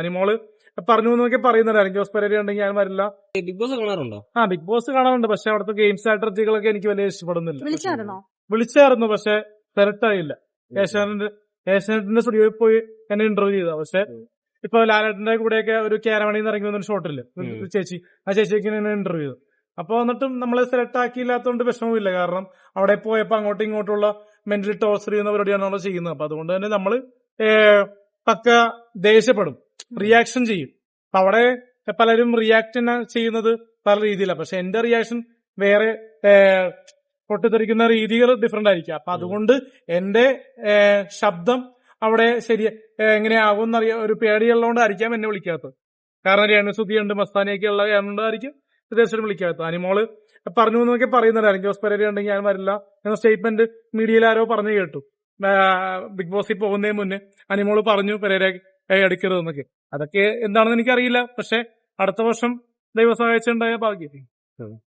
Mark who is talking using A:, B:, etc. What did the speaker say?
A: അനിമോൾ പറഞ്ഞു എന്നൊക്കെ പറയുന്നുണ്ട്. അനിൽ ജോസ് പെരേര ഉണ്ടെങ്കിൽ ഞാൻ വരില്ല.
B: ബിഗ് ബോസ് കാണാറുണ്ടോ?
A: ആ ബിഗ് ബോസ് കാണാറുണ്ട്. പക്ഷെ അവിടുത്തെ ഗെയിം സ്ട്രാറ്റജികളൊക്കെ എനിക്ക് വലിയ ഇഷ്ടപ്പെടുന്നില്ല.
C: വിളിച്ചായിരുന്നോ?
A: പക്ഷെ സെലക്ട് ആയില്ല ഏഷ്യാനെറ്റ് ഏഷ്യാനെറ്റിന്റെ സ്റ്റുഡിയോയിൽ പോയി എന്നെ ഇന്റർവ്യൂ ചെയ്ത. പക്ഷെ ഇപ്പൊ ലാലേട്ടന്റെ കൂടെയൊക്കെ ഒരു ക്യാരമണിന്ന് ഇറങ്ങി വന്നൊരു ഷോട്ടിൽ ചേച്ചി. ആ ചേച്ചിക്ക് എന്നെ ഇന്റർവ്യൂ ചെയ്തു. അപ്പൊ എന്നിട്ടും നമ്മളെ സെലക്ട് ആക്കിയില്ലാത്തതുകൊണ്ട് വിഷമമില്ല കാരണം അവിടെ പോയപ്പോ അങ്ങോട്ടും ഇങ്ങോട്ടുള്ള മെന്റലി ടോർച്ചർ ചെയ്യുന്ന പരിപാടിയാണ് നമ്മൾ ചെയ്യുന്നത്. അപ്പൊ അതുകൊണ്ട് തന്നെ നമ്മൾ ഏഹ്, പക്ക ദേഷ്യപ്പെടും. റിയാക്ഷൻ ചെയ്യും. അപ്പൊ അവിടെ പലരും റിയാക്ട് ചെയ്യുന്നത് പല രീതിയിലാണ് പക്ഷെ എന്റെ റിയാക്ഷൻ വേറെ പൊട്ടിത്തെറിക്കുന്ന രീതികൾ ഡിഫറെന്റ് ആയിരിക്കും. അപ്പൊ അതുകൊണ്ട് എന്റെ ശബ്ദം അവിടെ ശരി എങ്ങനെയാകും എന്നറിയ ഒരു പേടിയുള്ളതുകൊണ്ടായിരിക്കാം എന്നെ വിളിക്കാത്തത്. കാരണം രേണുസുതിയുണ്ട് മസ്താനിയൊക്കെ ഉള്ള കാരണമുണ്ടായിരിക്കും തീർച്ചയായിട്ടും വിളിക്കാത്തത്. അനിമോൾ പറഞ്ഞു എന്നൊക്കെ പറയുന്നുണ്ടായിരുന്നു ജോസ് പെരേര ഉണ്ടെങ്കിൽ ഞാൻ വരില്ല എന്ന സ്റ്റേറ്റ്മെന്റ് മീഡിയയിൽ ആരോ പറഞ്ഞു കേട്ടു. ബിഗ് ബോസിൽ പോകുന്നതിന് മുന്നേ. അനിമോൾ പറഞ്ഞു പെരേര എടുക്കരുതെന്നൊക്കെ അതൊക്കെ എന്താണെന്ന് എനിക്കറിയില്ല. പക്ഷെ അടുത്ത വർഷം ദൈവ സഹായിച്ചുണ്ടായ ഭാഗ്യം